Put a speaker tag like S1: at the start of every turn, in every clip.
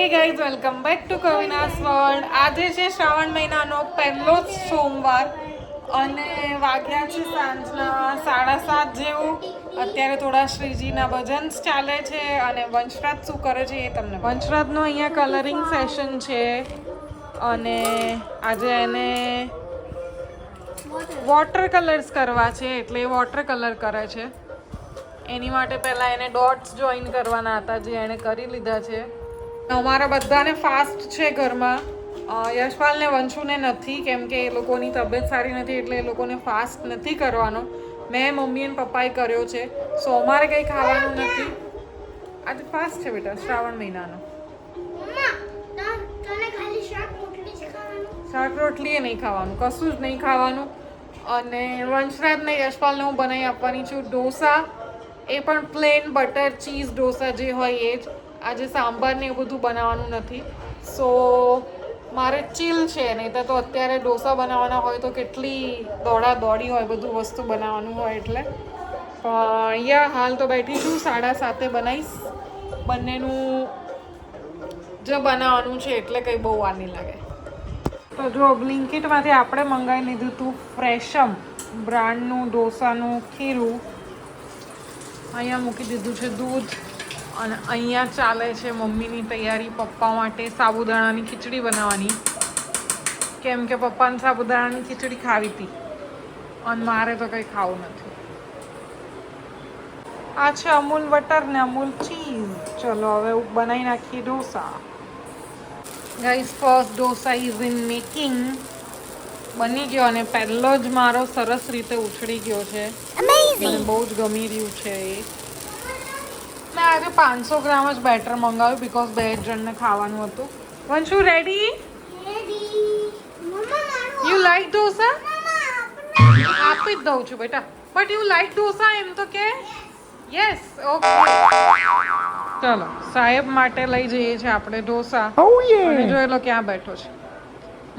S1: Hey guys welcome back to Kavina's world આજે છે શ્રાવણ મહિનાનો પહેલો જ સોમવાર અને વાગ્યા છે સાંજના સાડા સાત જેવું. અત્યારે થોડા શ્રીજીના ભજન્સ ચાલે છે અને વંશરાજ શું કરે છે એ તમને વંશરાજનો અહીંયા કલરિંગ સેશન છે અને આજે એને વોટર કલર્સ કરવા છે, એટલે વોટર કલર કરે છે. એની માટે પહેલાં એને ડોટ્સ જોઈન કરવાના હતા જે એણે કરી લીધા છે. અમારા બધાને ફાસ્ટ છે ઘરમાં. યશપાલને વંશુને નથી કેમ કે એ લોકોની તબિયત સારી નથી એટલે એ લોકોને ફાસ્ટ નથી કરવાનો. મેં મમ્મી અને પપ્પાએ કર્યો છે. સો અમારે કંઈ ખાવાનું નથી. આજે ફાસ્ટ છે બેટા શ્રાવણ મહિનાનો.
S2: શાક રોટલી જ ખાવાનું.
S1: શાક રોટલી એ નહીં ખાવાનું કશું જ નહીં ખાવાનું. અને વંશરાજને યશપાલને હું બનાવી આપવાની છું. ઢોસા એ પણ પ્લેન બટર ચીઝ ઢોસા જે હોય એ જ. આજે સાંભાર ને એવું બધું બનાવવાનું નથી. સો મારે ચીલ છે નહીં તો અત્યારે ડોસા બનાવવાના હોય તો કેટલી દોડા દોડી હોય, બધું વસ્તુ બનાવવાનું હોય એટલે. અહીંયા હાલ તો બેઠી છું, સાડા સાતે બનાવીશ. બંનેનું જો બનાવવાનું છે, એટલે કંઈ બહુ વાર નહીં લાગે. તો જો બ્લિન્કિટમાંથી આપણે મંગાવી લીધું હતું ફ્રેશમ બ્રાન્ડનું ઢોસાનું ખીરું. અહીંયા મૂકી દીધું છે દૂધ. અને અહીંયા ચાલે છે મમ્મીની તૈયારી પપ્પા માટે સાબુદાણાની ખીચડી બનાવવાની. કેમ કે પપ્પાને સાબુદાણાની ખીચડી ખાવી હતી. અને મારે તો કંઈ ખાવું નથી. આ છે અમૂલ બટર ને અમૂલ ચીઝ. ચલો હવે બનાવી નાખીએ dosa. Guys first dosa is in making બની ગયો અને પહેલો જ મારો સરસ રીતે ઉછળી ગયો છે. મને બહુ જ ગમી રહ્યું છે એ. મેં આજે પાંચસો ગ્રામ જ બેટર મંગાવ્યું બીકોઝ બે જણને ખાવાનું હતું. Vanshu ready
S2: ready
S1: you like dosa આપી જ દઉં છું બેટા. બટ યુ લાઈક ઢોસા એમ તો કે? યસ ઓકે ચલો સાહેબ માટે લઈ જઈએ છીએ આપણે ઢોસા અને જોઈ લો ક્યાં બેઠો છે.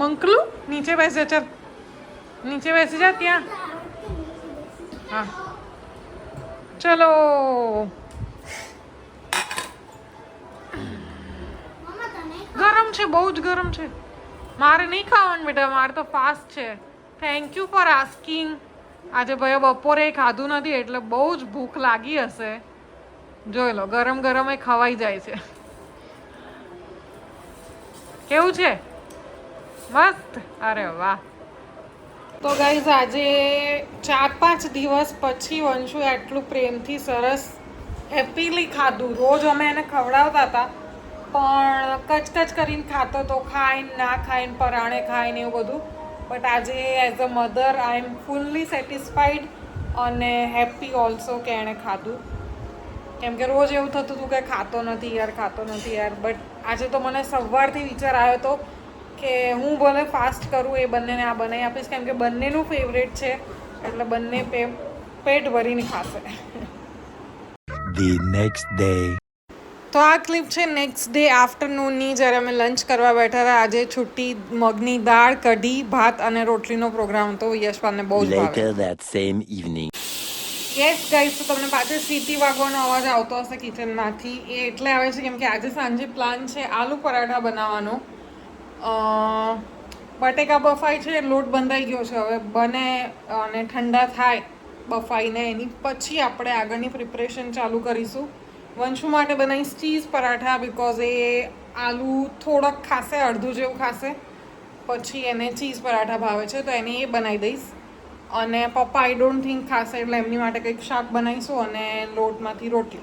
S1: મંકલુ નીચે બેસે ચાલ. નીચે બેસી જા ત્યાં. હા. ચલો
S2: મમ્મા તને
S1: ગરમ છે, બહુ જ ગરમ છે. મારે નહીં ખાવાનું બેટા, મારે તો ફાસ્ટ છે. થેન્ક યુ ફોર આસ્કિંગ આજે ભાઈ બપોરે ખાધું નથી, એટલે બહુ જ ભૂખ લાગી હશે. જોઈ લો, ગરમ ગરમ એ ખવાઈ જાય છે. કેવું છે? મસ્ત? અરે વાહ. તો ગાઈઝ આજે ચાર પાંચ દિવસ પછી વંશુ આટલું પ્રેમથી સરસ હેપીલી ખાધું. રોજ અમે એને ખવડાવતા હતા. પણ કચકચ કરીને ખાતો તો ખાઈને ના ખાઈને પરાણે ખાઈને એવું બધું. બટ આજે as a mother I am fully satisfied અને હેપી ઓલ્સો કે એણે ખાધું. કેમ કે રોજ એવું થતું હતું કે ખાતો નથી યાર, ખાતો નથી યાર. બટ આજે તો મને સવારથી વિચાર આવ્યો હતો કે હું ભલે ફાસ્ટ કરું એ બંનેને આ બનાવી આપીશ. કેમ કે બંનેનું ફેવરેટ છે, એટલે બંને પેટ ભરીને ખાશે.
S3: The next day.
S1: તો આ ક્લિપ છે નેક્સ્ટ ડે આફ્ટરનૂનની જ્યારે અમે લંચ કરવા બેઠા હતા આજે છુટ્ટી મગની દાળ કઢી ભાત અને રોટલીનો પ્રોગ્રામ હતો યશપાલને બહુ જ
S3: that same
S1: યસ ગાઈસ તો તમને પાછળ સીટી વાગવાનો અવાજ આવતો હશે કિચનમાંથી એ એટલે આવે છે કેમ કે આજે સાંજે પ્લાન છે આલુ પરાઠા બનાવવાનો. બટેકા બફાઈ છે લોટ બંધાઈ ગયો છે. હવે બને અને ઠંડા થાય બફાઈને એની પછી આપણે આગળની પ્રિપરેશન ચાલુ કરીશું. વંશુ માટે બનાવીશ ચીઝ, પરાઠા બિકોઝ એ આલુ થોડોક ખાશે, અડધું જેવું ખાશે. પછી એને ચીઝ પરાઠા ભાવે છે, તો એને એ બનાવી દઈશ. અને પપ્પા આઈ ડોન્ટ થિંક ખાશે, એટલે એમની માટે કંઈક શાક બનાવીશું અને લોટમાંથી રોટલી.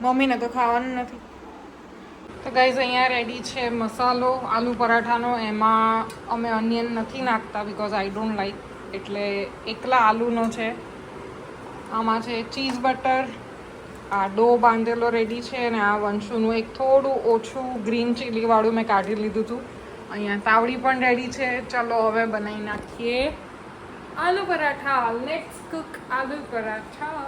S1: મમ્મીને તો ખાવાનું નથી. તો ગાઈઝ અહીંયા રેડી છે મસાલો, આલુ પરાઠાનો. એમાં અમે અનિયન નથી નાખતા બિકોઝ આઈ ડોન્ટ લાઈક એટલે એકલા આલુનો છે. આમાં છે ચીઝ બટર આ ડો બાંધેલો રેડી છે અને આ વંશુનું એક થોડું ઓછું ગ્રીન ચીલીવાળું મેં કાઢી લીધું હતું અહીંયા તાવડી પણ રેડી છે. ચલો હવે બનાવી નાખીએ aloo paratha. Let's cook aloo paratha.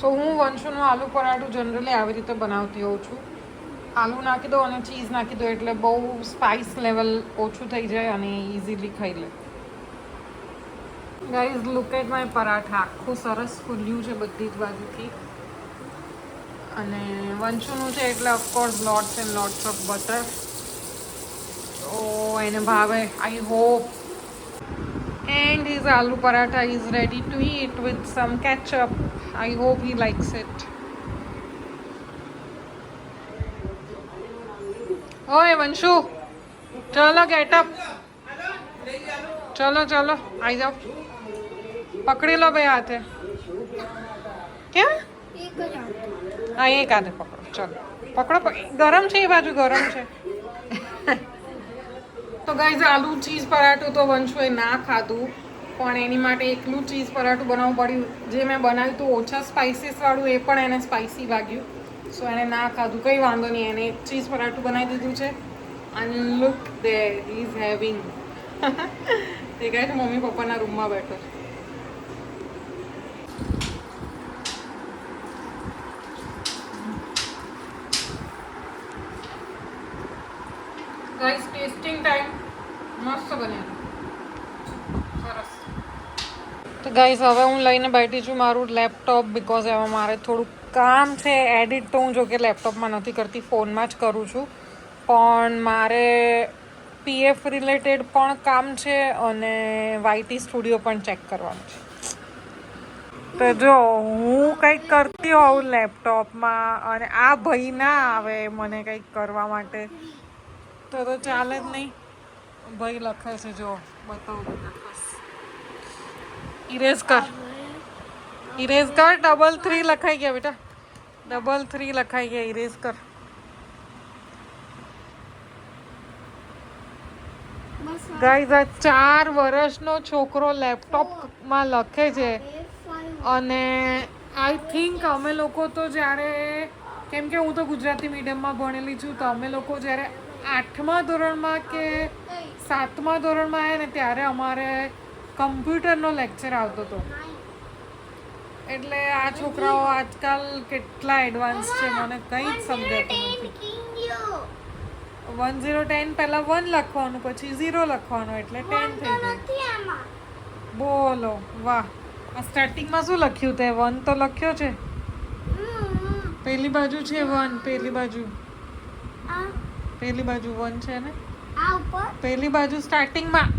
S1: So હું વંશુનું આલુ પરાઠું જનરલી આવી રીતે બનાવતી હોઉં છું. આલુ નાખી દો અને ચીઝ નાખી દો એટલે બહુ સ્પાઇસ લેવલ ઓછું થઈ જાય અને ઇઝીલી ખાઈ લે. Guys look at my paratha આખું સરસ ફૂલ્યું છે બધી જ બાજુથી અને વંશુનું છે એટલે of course lots and lots of butter તો એને ભાવે I hope and his aloo paratha is ready to eat with some ketchup. I hope he likes it. ઓય વંશુ ચલો ગેટ અપ ચલો ચલો આવી જાઓ. પકડી લો ભાઈ હાથે. કેમ? હા એક હાથે પકડો. ચલો. પકડો પક- ગરમ છે એ બાજુ ગરમ છે. તો ગાઈઝ આલુ ચીઝ પરાઠું તો વંશુએ ના ખાધું. પણ એની માટે એકલું ચીઝ પરાઠું બનાવવું પડ્યું. જે મેં બનાવ્યું હતું ઓછા સ્પાઇસીસવાળું એ પણ એને સ્પાઇસી વાગ્યું સો એને ના ખાધું. કંઈ વાંધો નહીં. એને ચીઝ પરાઠું બનાવી દીધું છે. અને look they is having a કહે છે, મમ્મી પપ્પાના રૂમમાં બેઠો છે. ગાઈસ ટેસ્ટિંગ ટાઈમ મસ્ત બન્યા. તો ગાઈસ હવે હું લઈને બેઠી છું મારું લેપટોપ બિકોઝ એમાં મારે થોડું કામ છે એડિટ તો હું જો કે લેપટોપમાં નથી કરતી ફોનમાં જ કરું છું. પણ મારે પીએફ રિલેટેડ પણ કામ છે અને વાયટી સ્ટુડિયો પણ ચેક કરવાનું છે. તો જો, હું કંઈક કરતી હોઉં લેપટોપમાં અને આ ભાઈ ના આવે મને કંઈક કરવા માટે. તો તો ચાલે જ નહીં. ભાઈ લખે છે, જો, બતાવું ઇરેઝ કર ઇરેઝ કર ડબલ થ્રી લખાઈ ગયા બેટા. ડબલ થ્રી લખાઈ ગયા ઇરેઝ કર
S2: બસ આ
S1: ગાઈઝ આ ચાર વર્ષનો છોકરો લેપટોપમાં લખે છે અને આઈ થિંક અમે લોકો તો જ્યારે, કેમ કે હું તો ગુજરાતી મીડિયમમાં ભણેલી છું, તો અમે લોકો જ્યારે આઠમા ધોરણમાં કે સાતમા ધોરણમાં આવ્યા ને ત્યારે અમારે કમ્પ્યુટરનો લેક્ચર આવતો હતો એટલે આ છોકરાઓ આજકાલ કેટલા એડવાન્સ છે, મને કંઈ જ સમજાતું નથી. વન ઝીરો ટેન પહેલાં વન લખવાનું પછી ઝીરો લખવાનું એટલે ટેન થઈ જાય બોલો વાહ. આ સ્ટાર્ટિંગમાં શું લખ્યું તે? વન તો લખ્યો છે? પેલી બાજુ છે વન પેલી બાજુ. પેલી બાજુ વન છે ને? પેલી બાજુ સ્ટાર્ટિંગમાં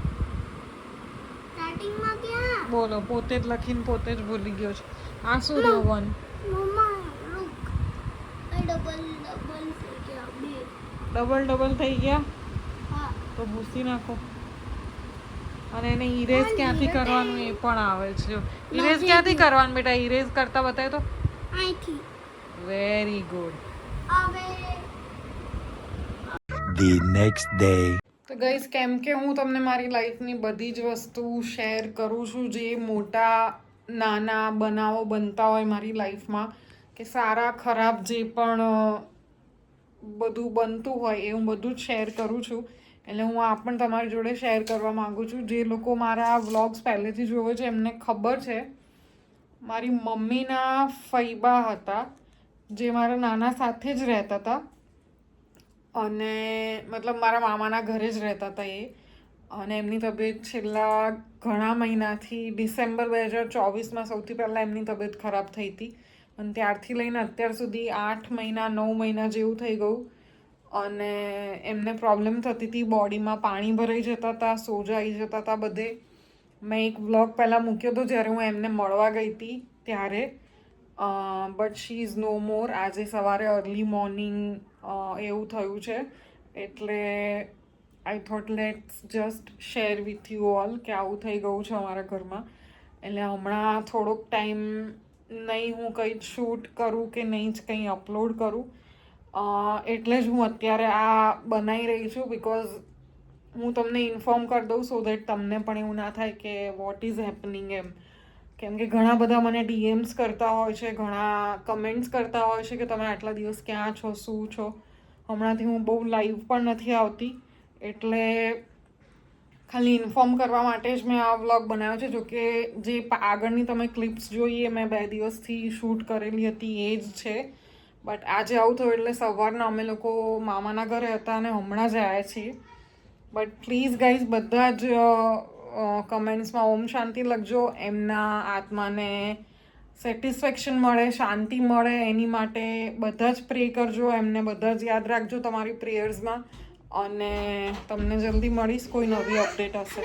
S2: સ્ટાર્ટિંગમાં
S1: બોલો પોતે જ લખીને પોતે જ ભૂલી ગયો છે. આ શું રહ્યો વન
S2: મમ્મા look. આ ડબલ ડબલ થઈ ગયા બે
S1: ડબલ ડબલ થઈ ગયા. તો ભૂસી નાખો. અને એને ઇરેઝ ક્યાંથી કરવાનું એ પણ આવે છે. ઇરેઝ ક્યાંથી કરવાનું બેટા? ઇરેઝ કરતા બતાય તો.
S2: અહીંથી.
S1: Very good
S3: the next day
S1: તો ગઈસ કેમ કે હું તમને મારી લાઈફની બધી જ વસ્તુ શેર કરું છું જે મોટા નાના બનાવો બનતા હોય મારી લાઈફમાં કે સારા ખરાબ જે પણ બધું બનતું હોય એ હું બધું જ શેર કરું છું. એટલે હું આ પણ તમારી જોડે શેર કરવા માગું છું. જે લોકો મારા વ્લોગ્સ પહેલેથી જોવે છે, એમને ખબર છે. મારી મમ્મીના ફૈબા હતા, જે મારા નાના સાથે જ રહેતા હતા. અને મતલબ મારા મામાના ઘરે જ રહેતા હતા એ. અને એમની તબિયત છેલ્લા ઘણા મહિનાથી ડિસેમ્બર બે હજાર ચોવીસમાં સૌથી પહેલાં એમની તબિયત ખરાબ થઈ હતી. અને ત્યારથી લઈને અત્યાર સુધી આઠ મહિના, નવ મહિના જેવું થઈ ગયું. અને એમને પ્રોબ્લેમ થતી હતી, બોડીમાં પાણી ભરાઈ જતા હતા, સોજા આવી જતા હતા બધે. મેં એક વ્લોગ પહેલાં મૂક્યો હતો, જ્યારે હું એમને મળવા ગઈ હતી ત્યારે. બટ શી ઇઝ નો મોર આજે સવારે અર્લી મોર્નિંગ એવું થયું છે. એટલે I thought let's just share with you all કે આવું થઈ ગયું છે અમારા ઘરમાં. એટલે હમણાં થોડોક ટાઈમ નહીં હું કંઈ શૂટ કરું કે નહીં જ કંઈ અપલોડ કરું. એટલે જ હું અત્યારે આ બનાવી રહી છું બિકોઝ હું તમને ઇન્ફોર્મ કરી દઉં સો દેટ તમને પણ એવું ના થાય કે વોટ ઇઝ હેપનિંગ એમ. કેમ કે ઘણા બધા મને ડીએમ્સ કરતા હોય છે, ઘણા કમેન્ટ્સ કરતા હોય છે કે તમે આટલા દિવસ ક્યાં છો, શું છો. હમણાંથી હું બહુ લાઈવ પણ નથી આવતી. એટલે ખાલી ઇન્ફોર્મ કરવા માટે જ મેં આ વ્લોગ બનાવ્યો છે. જોકે જે આગળની તમે ક્લિપ્સ જોઈએ મેં બે દિવસથી શૂટ કરેલી હતી, એ જ છે. બટ આજે આવું થયું એટલે સવારના અમે લોકો મામાના ઘરે હતા અને હમણાં જ આવ્યા છીએ. બટ પ્લીઝ ગાઈઝ બધા જ કમેન્ટ્સમાં ઓમ શાંતિ લખજો. એમના આત્માને સેટિસ્ફેક્શન મળે, શાંતિ મળે. એની માટે બધા જ પ્રે કરજો. એમને બધા જ યાદ રાખજો તમારી પ્રેયર્સમાં અને તમને જલ્દી મળીશ કોઈ નવી અપડેટ હશે